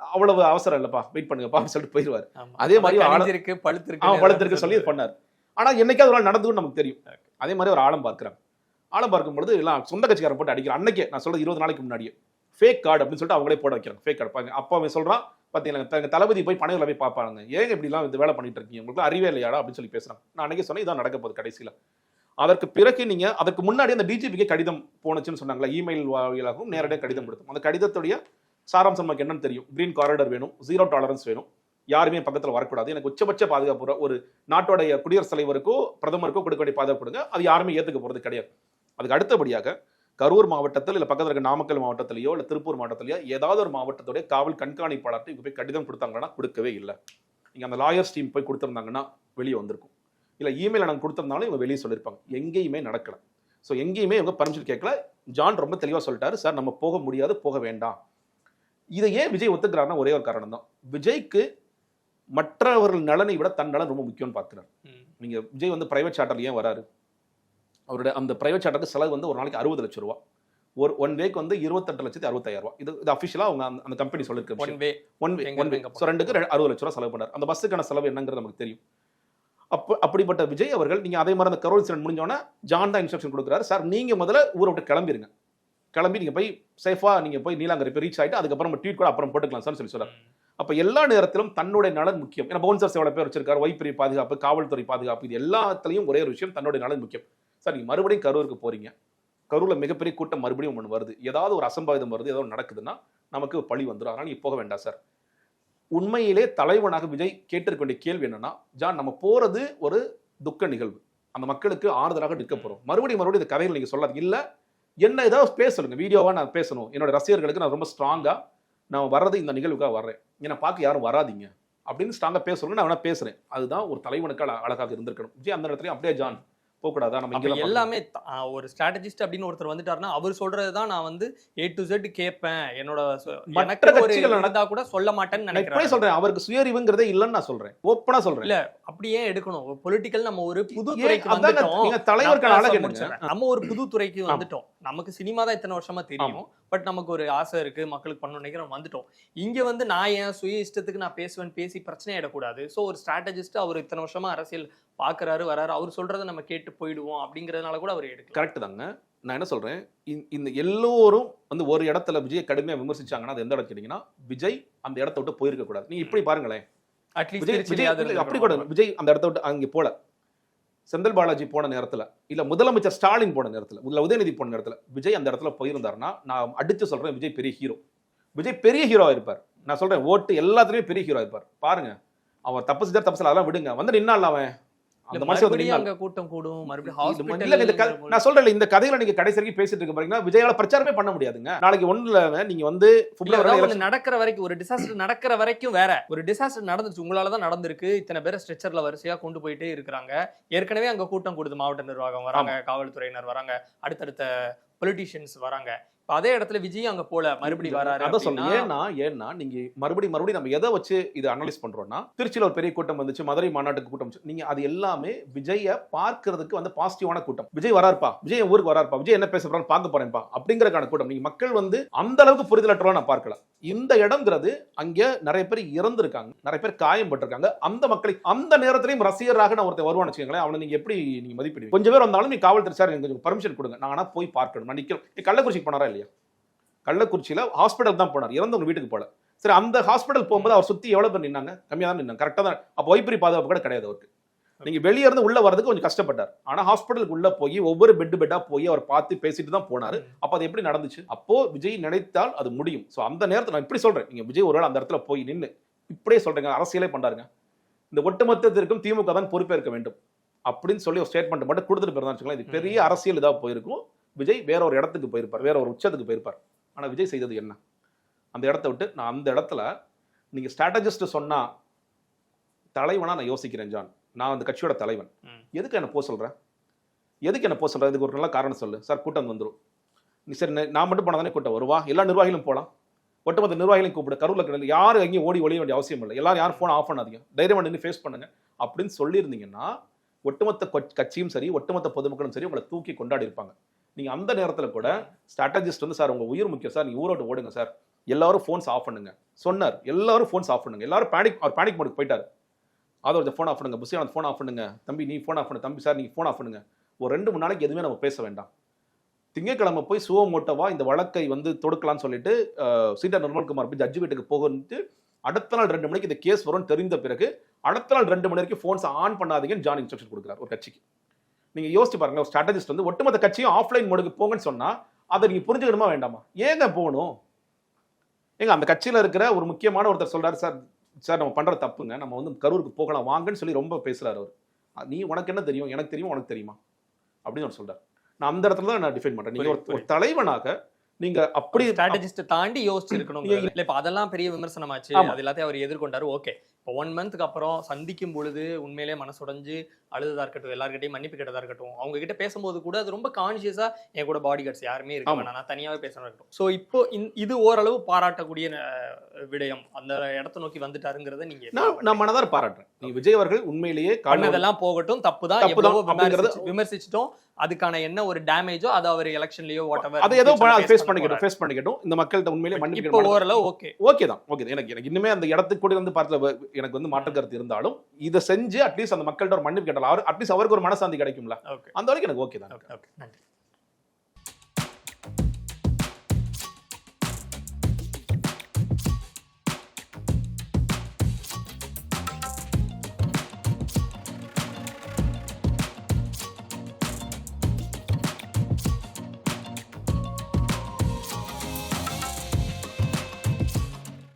அவ்வளவு அவசரம் இல்லப்பா வெயிட் பண்ணுங்கப்பா சொல்லிட்டு போயிருவாரு. ஆமா. அதே மாதிரி கனிஞ்சிருக்கு, பழுத்திருக்கு அவன் படுத்திருக்க சொல்லி பண்ணார். ஆனா என்னைக்காவது ஒரு நாள் நடந்துக்கும் நமக்கு தெரியும். அதே மாதிரி ஒரு ஆழம் பார்க்கிறாங்க. ஆழம் பார்க்கும் பொழுது எல்லாம் சொந்த கட்சிக்காரன் போட்டு அடிக்கிறான். அன்னைக்கே நான் சொல்றது இருபது நாளைக்கு முன்னாடியே. ஃபேக் கார்டு அப்படின்னு சொல்லிட்டு அவங்களே போட வைக்கிறாங்க. ஃபேக் கார்டு பாருங்க அப்பா அவன் சொல்கிறான் பார்த்தீங்களா எங்க தளபதி போய் பனையில போய் பார்ப்பாங்க ஏங்க இப்படிலாம் இந்த வேலை பண்ணிட்டு இருக்கீங்க? உங்களுக்கு அறிவே இல்லையாடா அப்படின்னு சொல்லி பேசுகிறான் நான் அன்றைக்கி சொன்னேன் இதான் நடக்க போகுது கடைசியில். அதற்கு பிறகு நீங்கள் அதற்கு முன்னாடி அந்த டிஜிபிக்கு கடிதம் போனச்சுன்னு சொன்னாங்களா? இமெயில் வாயிலாகவும் நேரடியாக கடிதம் கொடுத்தோம். அந்த கடிதத்துடைய சாராம்சம் நமக்கு என்னன்னு தெரியும். கிரீன் காரிடர் வேணும் ஜீரோ டாலரன்ஸ் வேணும். யாருமே பக்கத்தில் வரக்கூடாது. எனக்கு உச்சபட்ச பாதுகாப்பு ஒரு- நாட்டோடைய குடியரசுத் தலைவருக்கோ பிரதமருக்கோ கொடுக்க வேண்டிய பாதுகாப்பு கொடுங்க. அது யாருமே ஏற்றுக்க போகிறது கிடையாது. அதுக்கு அடுத்தபடியாக கரூர் மாவட்டத்தில் இல்ல பக்கத்துல இருக்க நாமக்கல் மாவட்டத்திலேயோ இல்ல திருப்பூர் மாவட்டத்திலேயோ ஏதாவது ஒரு மாவட்டத்துடைய காவல் கண்காணிப்பாளர்கிட்ட இவங்க போய் கடிதம் கொடுத்தாங்கன்னா கொடுக்கவே இல்லை. நீங்க அந்த லாயர்ஸ் டீம் போய் கொடுத்திருந்தாங்கன்னா வெளியே வந்திருக்கும். இல்ல இமெயில் நாங்கள் கொடுத்திருந்தாலும் இவங்க வெளியே சொல்லியிருப்பாங்க. எங்கேயுமே நடக்கல. ஸோ எங்கேயுமே இவங்க பர்மிஷன் கேட்கல. ஜான் ரொம்ப தெளிவா சொல்லிட்டாரு. சார் நம்ம போக முடியாது போக வேண்டாம். இதை ஏன் விஜய் ஒத்துக்கிறாருன்னா ஒரே ஒரு காரணம் தான். விஜய்க்கு மற்றவர்கள் நலனை விட தன் நலன் ரொம்ப முக்கியம்னு பார்க்கிறார். ம். நீங்க விஜய் வந்து பிரைவேட் சார்ட்டர்ல ஏன் வராரு? அவருடைய அந்த பிரைவேட் சார்ட்டருக்கு செலவு வந்து ஒரு நாளைக்கு அறுபது லட்சம் ரூபா. ஒரு ஒன் வேக்கு வந்து இருபத்தெட்டு லட்சத்தி அறுபத்தாயிரம் ரூபா. இது இது அஃபிஷியலா அவங்க அந்த- கம்பெனி சொல்லிருக்க One way. One way one way so ரெண்டுக்கு அறுபது லட்ச ரூபா செலவு பண்ணார். அந்த பஸ்ஸுக்கான செலவு என்னங்கிறது நமக்கு தெரியும். அப்போ அப்படிப்பட்ட விஜய் அவர்கள் நீங்க அதே மாதிரி அந்த கரோல் இன்சிடென்ட் முடிஞ்சோன்னா ஜான் தான் இன்ஸ்ட்ரக்ஷன் கொடுக்குறாரு. சார் நீங்க முதல்ல ஊரை விட்டு கிளம்பிருங்க. கிளம்பி நீங்க போய் சேஃபா நீங்க போய் நீலாங்கரை போய் ரீச் ஆயிட்டு அதுக்கப்புறம் ட்வீட் கூட அப்புறம் போட்டுக்கலாம் சார் சொல்லி சொல்றாரு. ம். அப்ப எல்லா நேரத்திலும் தன்னுடைய நலன் முக்கியம். ஏன்னா பவுன்சர்ஸ் எவ்வளவு பேர் வச்சிருக்காரு. வைப்பிரி பாதுகாப்பு காவல்துறை பாதுகாப்பு இது எல்லாத்துலயும் ஒரே ஒரு விஷயம் தன்னுடைய நலன் முக்கியம். சார் நீங்கள் மறுபடியும் கரூருக்கு போகிறீங்க கரூரில் மிகப்பெரிய கூட்டம் மறுபடியும் ஒன்று வருது. ஏதாவது ஒரு அசம்பாவிதம் வருது ஏதோ நடக்குதுன்னா நமக்கு பழி வந்துடும் அதனால் நீங்கள் போக வேண்டாம் சார். உண்மையிலே தலைவனாக விஜய் கேட்டிருக்க வேண்டிய கேள்வி என்னன்னா ஜான் நம்ம போகிறது ஒரு துக்க நிகழ்வு. அந்த மக்களுக்கு ஆறுதலாக நிற்க போகிறோம் மறுபடியும் மறுபடியும் இந்த கதைகள் நீங்கள் சொல்லாது இல்லை என்ன ஏதாவது பேசணுங்க வீடியோவாக நான் பேசணும். என்னோட ரசிகர்களுக்கு நான் ரொம்ப ஸ்ட்ராங்காக நான் வர்றது இந்த நிகழ்வுக்காக வர்றேன். என்னை பார்க்க யாரும் வராதீங்க. அப்படின்னு ஸ்ட்ராங்காக பேச நான் வேணால் பேசுகிறேன் அதுதான் ஒரு தலைவனுக்கு அழகாக இருந்திருக்கணும். விஜய் அந்த இடத்துலையும் அப்படியே ஜான். போகக்கூடாதா. நம்ம எல்லாமே ஒரு ஸ்ட்ராட்டஜிஸ்ட் அப்படின்னு ஒருத்தர் வந்துட்டாருன்னா அவர் சொல்றதுதான் நான் வந்து ஏ டு Z கேட்பேன். என்னோட மற்ற கட்சிகள் நடந்தா கூட சொல்ல மாட்டேன்னு நினைக்கிறேன் சொல்றேன். அவருக்கு சுயறிவுங்கிறதே இல்லைன்னு நான் சொல்றேன். ஓப்பனா சொல்றேன். இல்ல அப்படியே எடுக்கணும். பொலிட்டிக்கல் நம்ம ஒரு புது ஏன் துறைக்கு வந்துட்டோம். தலைவருக்கான நான் அழகு. நம்ம ஒரு புது துறைக்கு. வந்துட்டோம். நமக்கு சினிமா தான் இத்தனை வருஷமா தெரியும். பட் நமக்கு ஒரு ஆசை இருக்கு. மக்களுக்கு பண்ணணும் நினைக்கிறோம். வந்துட்டோம். இங்க வந்து நான் என் சுய இஷ்டத்துக்கு நான் பேசுவேன். பேசி பிரச்சனை ஆயிடக்கூடாது. சோ ஒரு ஸ்ட்ராட்டஜிஸ்ட் அவர் இத்தனை வருஷமா அரசியல் பாக்குறாரு வராரு அவர் சொல்றதை நம்ம கேட்டு போயிடுவோம் அப்படிங்கறதுனால கூட அவர் எடுக்கலாம் கரெக்ட் தாங்க. நான் என்ன சொல்றேன்? இந்த- எல்லோரும் வந்து ஒரு இடத்துல விஜய் கடுமையா விமர்சிச்சாங்கன்னா அது எந்த இடம் கேட்டீங்கன்னா விஜய் அந்த இடத்த விட்டு போயிருக்க கூடாது. நீங்க இப்படி பாருங்களேன். அட்லீஸ்ட் விஜய் அப்படி கூட. விஜய் அந்த இடத்த விட்டு அங்கே போல. செந்தில் பாலாஜி போன நேரத்துல இல்ல முதலமைச்சர் ஸ்டாலின் போன நேரத்துல இல்ல உதயநிதி போன நேரத்துல விஜய் அந்த இடத்துல போயிருந்தாருன்னா நான் அடிச்சு சொல்றேன் விஜய் பெரிய ஹீரோ விஜய் பெரிய ஹீரோவா இருப்பார் நான் சொல்றேன் ஓட்டு எல்லாத்துலயும் பெரிய ஹீரோ இருப்பார் பாருங்க. அவன் தப்பு செஞ்சா தப்பு செய்யல அதெல்லாம் விடுங்க. வந்து நின்னால அவன். அந்த மனுஷன் அங்க கூட்டம் கூடும். மறுபடியும் நான் சொல்றேன் இந்த கதையில நீங்க கடைசி வரைக்கும் பேசிட்டு இருக்க பாத்தீங்கன்னா விஜயால பிரச்சாரமே பண்ண முடியாதுங்க. நாளைக்கு ஒண்ணுல நீங்க வந்து பிப்ரவரி நடக்கிற வரைக்கும் ஒரு டிசாஸ்டர் நடக்கிற வரைக்கும் வேற. ஒரு டிசாஸ்டர் நடந்துச்சு உங்களால தான் நடந்திருக்கு. இத்தனை பேரை ஸ்ட்ரெச்சர்ல வரிசையா கொண்டு போயிட்டே இருக்கிறாங்க. ஏற்கனவே அங்க கூட்டம் கூடுது மாவட்ட நிர்வாகம் வராங்க காவல்துறையினர் வராங்க அடுத்தடுத்த பொலிட்டிஷியன்ஸ் வராங்க. அதே இடத்துல விஜய் அங்க போல மறுபடியும் வராரு அதான் அப்படின்னா, ஏன்னா ஏன்னா நீங்க மறுபடியும் மறுபடியும் நம்ம எதை வச்சு இது அனலைஸ் பண்றோம்னா திருச்சியில ஒரு பெரிய கூட்டம் வந்துச்சு மதுரை மாநாட்டுக்கு கூட்டம். நீங்க அது எல்லாமே விஜய பார்க்கிறதுக்கு வந்து பாசிட்டிவான கூட்டம். விஜய் வராருப்பா. விஜய் ஊருக்கு வராருப்பா. விஜய் என்ன பேச போறான்னு பார்க்க போறேன்ப்பா அப்படிங்கறக்கான கூட்டம். நீங்க மக்கள் வந்து அந்த அளவுக்கு புரிதலற்றவா நான் பார்க்கல. இந்த இடம்ங்கிறது அங்க நிறைய பேர் இறந்திருக்காங்க. நிறைய பேர் காயம்பட்டிருக்காங்க அந்த மக்களை அந்த நேரத்திலையும் ரசிகராக நான் ஒருத்தர் வருவான்னு வச்சுக்கோங்களேன். அவனை நீங்க எப்படி நீங்க மதிப்பிடுவீங்க? கொஞ்சம் பேர் வந்தாலும் நீ காவல்துறை சார் எனக்கு கொஞ்சம் பர்மிஷன் கொடுங்க. நான் ஆனா போய் பார்க்கணும். நான் நிக்கிறேன். ஏய், கள்ளக்குறிச்சிக்கு போனாரா இல்லையா? கள்ளக்குறிச்சியில ஹாஸ்பிட்டல் தான் போனார். இறந்தவங்க வீட்டுக்கு போல. சரி அந்த ஹாஸ்பிட்டல் போகும்போது அவர் சுத்தி எவ்வளவு பேர் நின்னாங்க? கம்மியா தான் நின்னாங்க கரெக்டா தான். அப்போ வைப்பரி பாதுகாப்பு கூட கிடையாது அவருக்கு. நீங்க வெளிய இருந்து உள்ள வரதுக்கு கொஞ்சம் கஷ்டப்பட்டார். ஆனா ஹாஸ்பிட்டலுக்கு உள்ள போய் ஒவ்வொரு பெட் பெட்டா போய் அவர் பார்த்து பேசிட்டு தான் போனாரு. அப்போ அது எப்படி நடந்துச்சு? அப்போ விஜய் நினைத்தால் அது முடியும். சோ அந்த நேரத்துல நான் இப்படி சொல்றேன். நீங்க விஜய் ஒருவேளை அந்த இடத்துல போய் நின்னு இப்படியே சொல்றேங்க. அரசியலே பண்றாருங்க. இந்த ஒட்டுமொத்தத்திற்கும் திமுக தான் பொறுப்பேற்க வேண்டும். அப்படின்னு சொல்லி ஒரு ஸ்டேட்மெண்ட் மட்டும் கொடுத்துட்டு போயிருந்தா வச்சுக்கலாம் இது பெரிய அரசியல் இதாக போயிருக்கும். விஜய் வேற ஒரு இடத்துக்கு போயிருப்பார் வேற ஒரு உச்சத்துக்கு போயிருப்பார். ஆனா விஜய் செய்தது என்ன? அந்த இடத்த விட்டு நான் அந்த இடத்துல நீங்க ஸ்ட்ராட்டஜிஸ்ட் சொன்னா தலைவனா நான் யோசிக்கிறேன் ஜான். நான் அந்த கட்சியோட தலைவன். எதுக்கு என்ன போக சொல்ற? எதுக்கு என்ன போக சொல்ற? இதுக்கு ஒரு நல்ல காரணம் சொல்லு. சார் கூட்டம் வந்துரும். நீ சரி நான் மட்டும் போனா தானே கூட்டம் வருவா? எல்லா நிர்வாகிகளும் போலாம். ஒட்டுமொத்த நிர்வாகிகளையும் கூப்பிடு. கரூர்ல கிடையாது யாரும் எங்கேயும் ஓடி ஒளிய வேண்டிய அவசியம் இல்லை. எல்லாரும் யாரும் ஃபோன் ஆஃப் பண்ணாதீங்க. தைரியமா நின்று ஃபேஸ் பண்ணுங்க. அப்படின்னு சொல்லியிருந்தீங்கன்னா ஒட்டுமொத்த கட்சியும் சரி ஒட்டுமொத்த பொதுமக்களும் சரி உங்களை தூக்கி கொண்டாடி இருப்பாங்க. நீங்கள் அந்த நேரத்தில் கூட ஸ்ட்ராட்டஜிஸ்ட் வந்து சார் உங்கள் உயிர் முக்கியம் சார். நீங்கள் ஊரோட்டு ஓடுங்க சார். எல்லாரும் ஃபோன்ஸ் ஆஃப் பண்ணுங்க. சொன்னார். எல்லாரும் ஃபோன்ஸ் ஆஃப் பண்ணுங்க. எல்லாரும் பேனிக் அவர் பேனிக் மோடுக்கு போயிட்டார். அதோட ஃபோன் ஆஃப் பண்ணுங்க. புஷி ஃபோன் ஆஃப் பண்ணுங்க. தம்பி நீ ஃபோன் ஆஃப் பண்ணு. தம்பி சார் நீங்கள் ஃபோன் ஆஃப் பண்ணுங்க. ஒரு ரெண்டு மூணு நாளைக்கு எதுவுமே நம்ம பேச வேண்டாம். திங்கட்கிழமை போய் சுவமோட்டவா இந்த வழக்கை வந்து தொடுக்கலாம்னு சொல்லிட்டு சீதா நிர்மல்குமார் போய் ஜட்ஜு வீட்டுக்கு போகுன்ட்டு அடுத்த நாள் ரெண்டு மணிக்கு இந்த கேஸ் வரும்னு தெரிந்த பிறகு அடுத்த நாள் ரெண்டு மணி வரைக்கும் ஃபோன்ஸ் ஆன் பண்ணாதீங்கன்னு ஜான் இன்ஸ்ட்ரக்ஷன் கொடுக்குறாரு ஒரு கட்சிக்கு. நீங்க யோசிச்சு பாருங்க ஒரு ஸ்ட்ராட்டஜிஸ்ட் வந்து ஒட்டுமொத்த கட்சியும் ஆஃப்லைன் மோடுக்கு போங்கன்னு சொன்னா அதை நீங்க புரிஞ்சுக்கணுமா வேண்டாமா? ஏங்க போகணும்? ஏங்க அந்த கட்சியில இருக்கிற ஒரு முக்கியமான ஒருத்தர் சொல்றாரு சார் சார் நம்ம பண்ற தப்புங்க. நம்ம வந்து கரூருக்கு போகலாம் வாங்கன்னு சொல்லி ரொம்ப பேசுறாரு அவர். நீ உனக்கு என்ன தெரியும்? எனக்கு தெரியும்? உனக்கு தெரியுமா? அப்படின்னு அவர் சொல்றாரு. நான் அந்த இடத்துல தான் நான் டிஃபைன் பண்றேன். நீங்க ஒரு- தலைவனாக நீங்க அப்படி ஸ்ட்ராட்டஜிஸ்ட் தாண்டி யோசிச்சிருக்கணும் இல்ல இப்ப அதெல்லாம் பெரிய விமர்சனமாச்சு. அது எல்லாத்தையும் அவர் எதிர்கொண்டாரு. ஓகே. இப்போ ஒன் மந்த்க்கு அப்புறம் சந்திக்கும் பொழுது உண்மையிலேயே மனசுடைஞ்சு அழுததா இருக்கட்டும் எல்லார்கிட்டயும் மன்னிப்பு கேட்டதா இருக்கட்டும் அவங்க கிட்ட பேசும்போது கூட அது ரொம்ப கான்சியஸா என் கூட பாடி கார்ட்ஸ் யாருமே இருக்க. வேணாம். நான் தனியாவே பேசணும் இருக்கட்டும். ஸோ இப்போ இது ஓரளவு பாராட்டக்கூடிய விடயம். அந்த இடத்தை நோக்கி வந்துட்டாருங்கிறத நீங்க நான் நான் மனதார பாராட்டுறேன். நீ விஜய் அவர்கள் உண்மையிலேயே காலையில பண்ணதெல்லாம் போகட்டும் தப்பு தான். விமர்சிச்சிட்டோம். அதுக்கான என்ன ஒரு டேமேஜோ அதை அவர் எலெக்ஷன்லயோ வாட் எவர் அதை ஏதோ ஃபேஸ் பண்ணிக்கட்டும் ஃபேஸ் பண்ணிக்கட்டும். இந்த மக்கள்கிட்ட உண்மையிலேயே மன்னிப்பு ஓரளவு ஓகே ஓகே தான் ஓகே எனக்கு எனக்கு இன்னுமே அந்த இடத்துக்கு கூட வந்து பார்த்து எனக்கு வந்து மாற்று கருத்து இருந்தாலும் இதை செஞ்சு அட்லீஸ்ட் அந்த மக்கள்கிட்ட ஒரு மன்னிப்பு கேட்டலாம் அவர் அட்லீஸ்ட் அவருக்கு ஒரு மனசாந்தி கிடைக்கும்ல. அந்த வரைக்கும் எனக்கு ஓகே தான். ஓகே நன்றி.